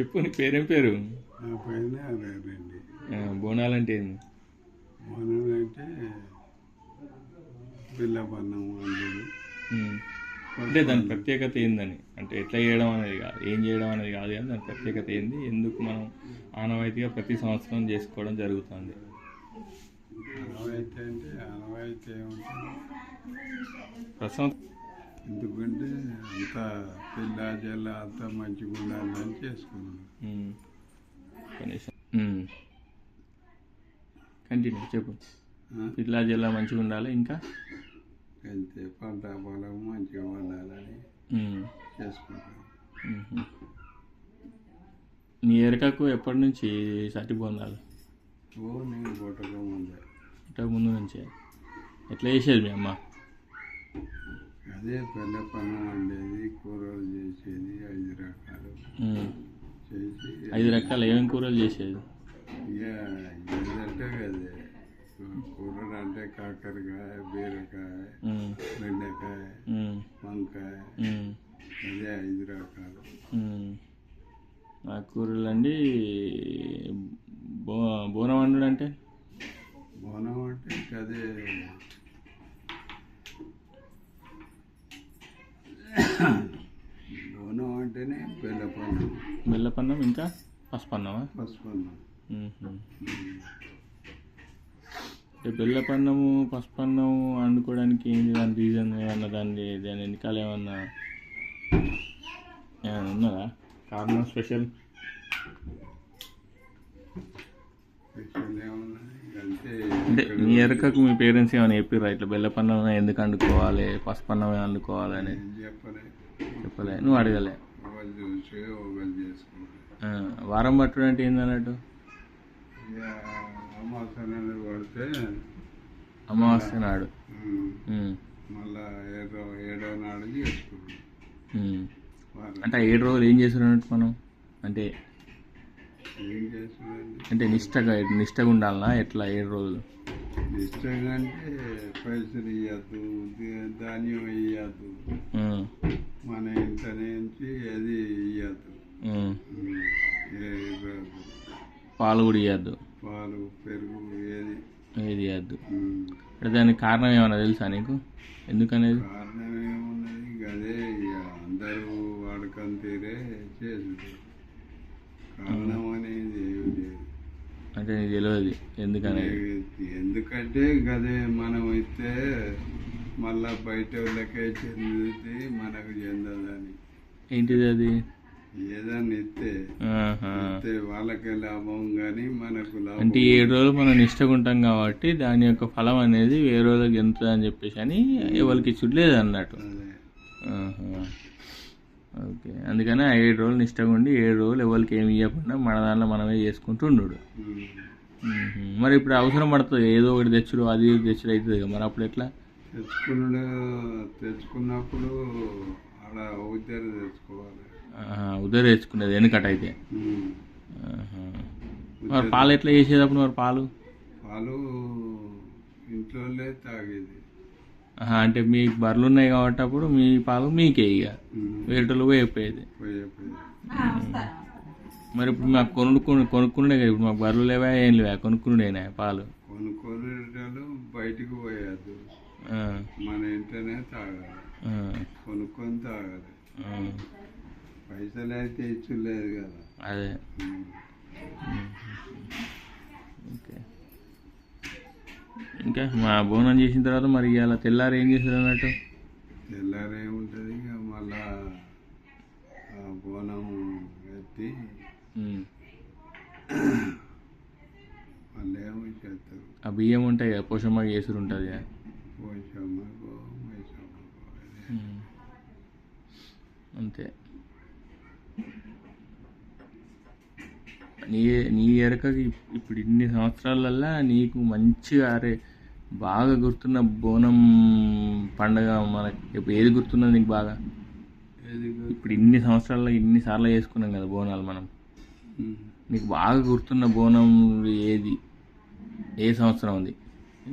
చెప్పు నీ పేరేం పేరు? నా బోనాలంటే ఏంది? మనం అంటే పిల్లపన్నం. అంటే దాని ప్రత్యేకత ఏందని? అంటే ఎట్లా చేయడం అనేది కాదు. ఏం చేయడం అనేది కాదు కానీ దాని ప్రత్యేకత ఏంది? ఎందుకు మనం ఆనవాయితీగా ప్రతి సంవత్సరం చేసుకోవడం జరుగుతుంది? అనవాయితీ అంటే ప్రతి సంవత్సరం ఎందుకంటే అంతా పిల్ల జల్ల అంతా మంచిగా ఉండాలని చేసుకున్నాం ఉమ్. కనీసం. కంటిన్యూ చెప్పు? పిల్లా జిల్లా మంచిగా ఉండాలి ఇంకా? అంతే పంట పొలం మంచిగా ఉండాలని ఉమ్. చేసుకుంటాం ఉహు. నీ ఎరకకు ఎప్పటి నుంచి సటి పొందాలి ఓ నేను పుట్టక ముందే. ఇంతకు ముందు నుంచే. ఎట్లా చేసేది మీ అమ్మ? అదే పిల్ల పన్నం వండేది కూరలు చేసేది ఐదు రకాలు. చేసి ఐదు రకాల ఏమేమి కూరలు చేసేది ఇక ఏదంటే కదే కూరలు అంటే కాకరకాయ బీరకాయ. బెండకాయ. వంకాయ. అదే ఐదు రకాలు. ఆ కూరలు అండి బో బోనం వండుడు అంటే బోనం అంటే ఇక అదే బోనం బెల్లపన్నం. ఇంకా? పసుపన్నమా? పసుపు అన్నం ఉహు. అంటే బెల్లపన్నము పసుపన్నము వండుకోవడానికి ఏంటి దాని రీజన్ ఏమన్నా దాని దాని వెనకాల ఏమన్నా ఏమైనా ఉన్నదా? కారణం స్పెషల్? అంటే మీ ఎరకకు మీ పేరెంట్స్ ఏమైనా చెప్పిర్రా? ఇట్లా బెల్లపన్నం ఎందుకు వండుకోవాలి పసుపన్నం వండుకోవాలి అని? చెప్పలే. నువ్వు అడగలే. వారం పట్టుడు అంటే ఏందన్నట్టు పడితే అమావాస్య నాడు. మళ్ళా ఏడో ఏడో నాడు అంటే ఏడు రోజులు ఏం చేస్తున్నట్టు మనం? అంటే అంటే నిష్టగా నిష్టగా ఉండాలనా? ఎట్లా ఏడు రోజులు? ఇష్టంగా అంటే పైసలు ఇవ్వద్దు ధాన్యం ఇవ్వద్దు మన ఇంట నుంచి అది ఇవ్వద్దు. పాలు కూడా ఇవ్వద్దు పాలు పెరుగు ఏది. ఏది ఇవ్వద్దు. అంటే దానికి కారణం ఏమైనా తెలుసా నీకు? ఎందుకనేది? కారణం ఏమున్నది? ఇక అదే ఇక అందరూ వాడకం తీరే చేసుడు. కారణం అనేది ఏమి లేదు. అంటే నీకు తెలియదు ఎందుకనేది? ఎందుకంటే గదే మనం ఇస్తే మళ్ళా బయట వాళ్ళకే చెందుతుంది మనకు చెందదని. ఏంటిది అది? ఏదన్నా ఇస్తే వాళ్ళకే లాభం కానీ మనకు లాభం అంటే ఏడు రోజులు మనం నిష్టగా ఉంటాం కాబట్టి దాని యొక్క ఫలం అనేది వేరే రోజులకి ఎంత అని చెప్పేసి అని ఎవరికి చుట్టలేదు అన్నట్టు. ఓకే. అందుకని ఆ ఏడు రోజులు నిష్టగా ఉండి ఏడు రోజులు ఎవరికి ఏమి ఇవ్వకుండా మన దాంట్లో మనమే చేసుకుంటూ ఉండు ఉమ్. మరి ఇప్పుడు అవసరం పడుతుంది. ఏదో ఒకటి తెచ్చుడు అది తెచ్చుడు అవుతుంది కదా. మరి అప్పుడు ఎట్లా? తెచ్చుకున్నాడు తెచ్చుకున్నప్పుడు ఆడ ఉద్దర తెచ్చుకోవాలి. ఉదయం తెచ్చుకునేది వెనుకట అయితే. మరి పాలు ఎట్లా చేసేటప్పుడు మరి పాలు? పాలు ఇంట్లోనే తాగేది. అంటే మీకు బర్రెలు ఉన్నాయి కాబట్టి అప్పుడు మీ పాలు మీకే ఇక. వేరేటోళ్ళు పోయిపోయేది పోయే పోయే మరి ఇప్పుడు మాకు కొనుక్కు కొనుక్కునే కదా ఇప్పుడు మాకు బర్రెలు లేవా ఏం లేవా కొనుక్కునేనా పాలు? కొనుక్కొని బయటికి పోయేది. మన ఇంటనే తాగాలి. కొనుక్కొని తాగాలి. పైసలు అయితే ఇచ్చులేదు కదా. అదే. ఓకే. ఇంకా మా బోనం చేసిన తర్వాత మరి ఇవాళ తెల్లారి ఏం చేశారు అన్నట్టు? తెల్లారే ఉంటుంది ఇక మళ్ళా బోనం ఎత్తి. మళ్ళీ ఏమో చేస్తారు? ఆ బియ్యం ఉంటాయి కదా పోషమ్మ చేసుడు ఉంటుంది కదా. అంతే నీ నీ ఎరకకి ఇప్పుడు ఇన్ని సంవత్సరాలల్లా నీకు మంచిగా అరే బాగా గుర్తున్న బోనం పండగ మనకి ఇప్పుడు ఏది గుర్తున్నది నీకు బాగా? ఇప్పుడు ఇన్ని సంవత్సరాల్లో ఇన్ని సార్లు చేసుకున్నాం కదా బోనాలు మనం. నీకు బాగా గుర్తున్న బోనం ఏది? ఏ సంవత్సరం ఉంది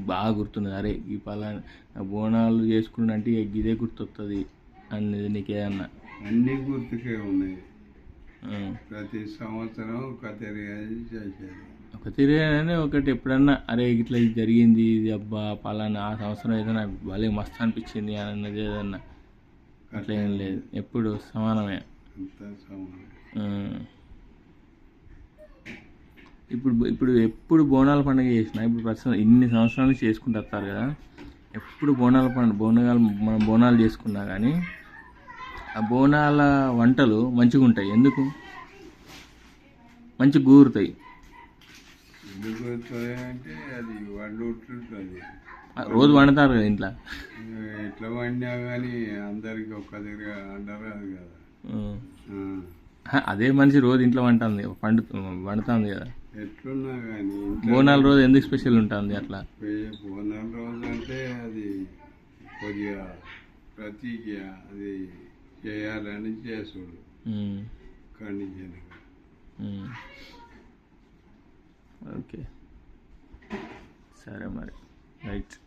బాగా గుర్తున్నది. అరే ఈ పలానా బోనాలు చేసుకున్నంటే ఇదే గుర్తొస్తుంది అనేది నీకు ఏదన్నా అన్నీ గుర్తుకే ఉన్నాయి. ప్రతి సంవత్సరం ఒక తిరిగేది చేసేది ఒక తిరిగానే ఒకటి ఎప్పుడన్నా అరే ఇట్లా ఇది జరిగింది ఇది అబ్బా పలానా ఆ సంవత్సరం ఏదైనా భలే మస్తు అనిపించింది అని అన్నది ఏదన్నా. అట్లా ఏం లేదు. ఎప్పుడు సమానమే. ఇప్పుడు ఇప్పుడు ఎప్పుడు బోనాల పండుగ చేసినా ఇప్పుడు ప్రస్తుతం ఇన్ని సంవత్సరాల నుంచి చేసుకుంటూ వస్తారు కదా. ఎప్పుడు బోనాల పండుగ బోనాలు మనం బోనాలు చేసుకున్నా కానీ ఆ బోనాల వంటలు మంచిగా ఉంటాయి ఎందుకు మంచి గూరుతాయి అది రోజు వండుతారు కదా ఇంట్లో? ఎట్లా వండినా కానీ అందరికి ఒక్క దగ్గర అండరాదు కదా. అదే మనిషి రోజు ఇంట్లో వండుతుంది. పండు వండుతుంది కదా. ఎట్లున్నా కానీ బోనాల రోజు ఎందుకు స్పెషల్ ఉంటుంది అట్లా? బోనం రోజు అంటే అది కొద్దిగా ప్రతికి అది చేయాలని చేసుడు. ఖండించను. ఓకే. సరే మరి. రైట్.